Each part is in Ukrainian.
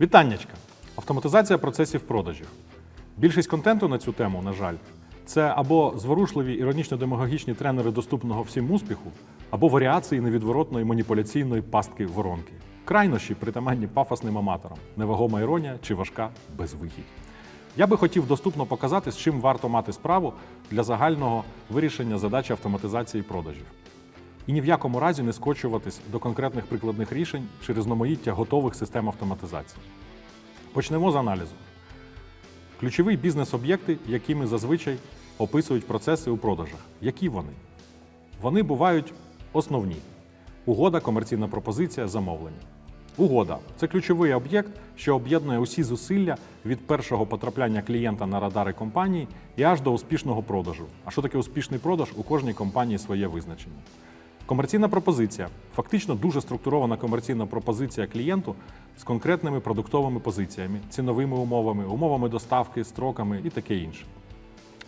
Вітаннячка! Автоматизація процесів продажів. Більшість контенту на цю тему, на жаль, це або зворушливі іронічно-демагогічні тренери доступного всім успіху, або варіації невідворотної маніпуляційної пастки воронки. Крайнощі притаманні пафосним аматорам, невагома іронія чи важка безвихідь. Я би хотів доступно показати, з чим варто мати справу для загального вирішення задачі автоматизації продажів. І ні в якому разі не скочуватись до конкретних прикладних рішень чи різноманіття готових систем автоматизації. Почнемо з аналізу. Ключові бізнес-об'єкти, якими зазвичай описують процеси у продажах. Які вони? Вони бувають основні: угода, комерційна пропозиція, замовлення. Угода це ключовий об'єкт, що об'єднує усі зусилля від першого потрапляння клієнта на радари компанії і аж до успішного продажу. А що таке успішний продаж? У кожній компанії своє визначення. Комерційна пропозиція фактично дуже структурована комерційна пропозиція клієнту з конкретними продуктовими позиціями, ціновими умовами, умовами доставки, строками і таке інше.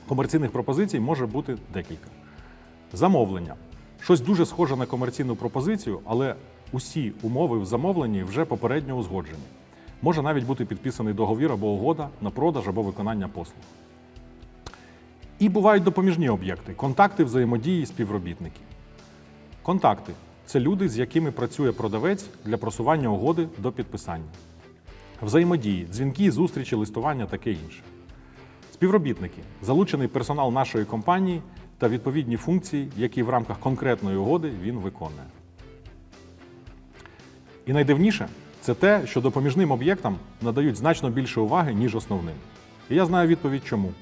Комерційних пропозицій може бути декілька. Замовлення щось дуже схоже на комерційну пропозицію, але усі умови в замовленні вже попередньо узгоджені. Може навіть бути підписаний договір або угода на продаж або виконання послуг. І бувають допоміжні об'єкти контакти взаємодії співробітників. Контакти це люди, з якими працює продавець для просування угоди до підписання. Взаємодії, дзвінки, зустрічі, листування таке інше. Співробітники залучений персонал нашої компанії та відповідні функції, які в рамках конкретної угоди він виконує. І найдивніше це те, що допоміжним об'єктам надають значно більше уваги, ніж основним. І я знаю відповідь чому.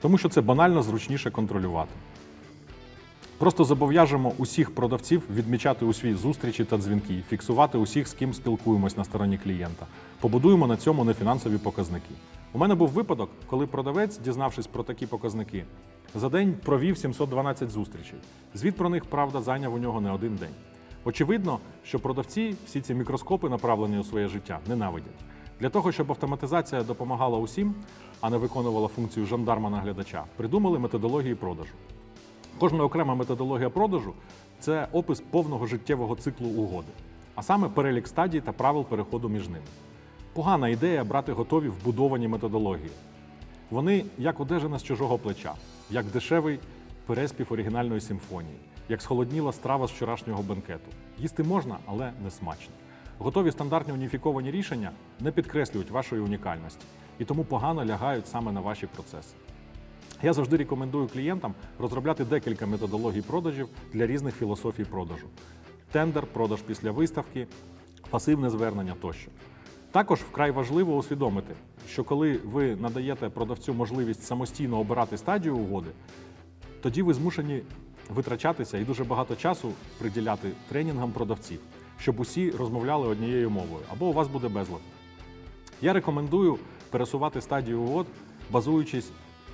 Тому що це банально зручніше контролювати. Просто зобов'яжемо усіх продавців відмічати у свій зустрічі та дзвінки, фіксувати усіх, з ким спілкуємось на стороні клієнта. Побудуємо на цьому нефінансові показники. У мене був випадок, коли продавець, дізнавшись про такі показники, за день провів 712 зустрічей. Звіт про них, правда, зайняв у нього не один день. Очевидно, що продавці всі ці мікроскопи, направлені у своє життя, ненавидять. Для того, щоб автоматизація допомагала усім, а не виконувала функцію жандарма-наглядача, придумали методології продажу. Кожна окрема методологія продажу це опис повного життєвого циклу угоди, а саме перелік стадій та правил переходу між ними. Погана ідея брати готові вбудовані методології. Вони як одежина з чужого плеча, як дешевий переспів оригінальної симфонії, як схолодніла страва з вчорашнього бенкету. Їсти можна, але не смачно. Готові стандартні уніфіковані рішення не підкреслюють вашої унікальності і тому погано лягають саме на ваші процеси. Я завжди рекомендую клієнтам розробляти декілька методологій продажів для різних філософій продажу: тендер, продаж після виставки, пасивне звернення тощо. Також вкрай важливо усвідомити, що коли ви надаєте продавцю можливість самостійно обирати стадію угоди, тоді ви змушені витрачатися і дуже багато часу приділяти тренінгам продавців, щоб усі розмовляли однією мовою, або у вас буде безлад. Я рекомендую пересувати стадію угод, базуючись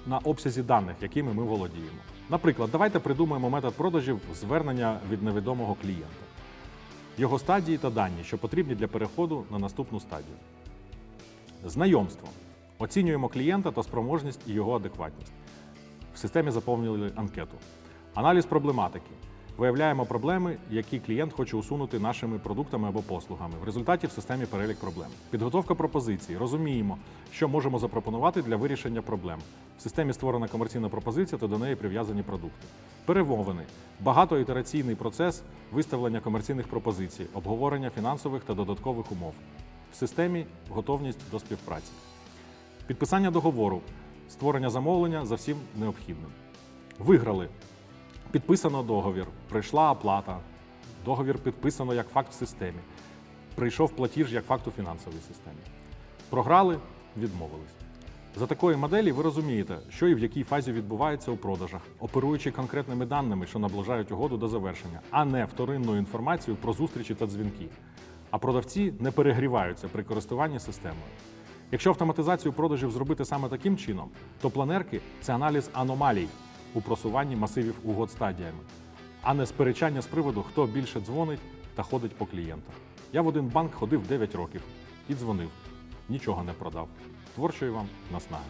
на обсязі даних, якими ми володіємо. Наприклад, давайте придумаємо метод продажів звернення від невідомого клієнта, його стадії та дані, що потрібні для переходу на наступну стадію. Знайомство. Оцінюємо клієнта та спроможність і його адекватність. В системі заповнили анкету. Аналіз проблематики. Виявляємо проблеми, які клієнт хоче усунути нашими продуктами або послугами. В результаті в системі перелік проблем. Підготовка пропозиції. Розуміємо, що можемо запропонувати для вирішення проблем. В системі створена комерційна пропозиція та до неї прив'язані продукти. Перемовини. Багатоітераційний процес виставлення комерційних пропозицій, обговорення фінансових та додаткових умов. В системі готовність до співпраці. Підписання договору, створення замовлення за всім необхідним. Виграли. Підписано договір, прийшла оплата. Договір підписано як факт в системі. Прийшов платіж як факт у фінансовій системі. Програли, відмовились. За такої моделі ви розумієте, що і в якій фазі відбувається у продажах, оперуючи конкретними даними, що наближають угоду до завершення, а не вторинною інформацією про зустрічі та дзвінки. А продавці не перегріваються при користуванні системою. Якщо автоматизацію продажів зробити саме таким чином, то планерки це аналіз аномалій у просуванні масивів угод стадіями, а не сперечання з приводу, хто більше дзвонить та ходить по клієнта. Я в один банк ходив 9 років і дзвонив, нічого не продав. Творчої вам наснаги.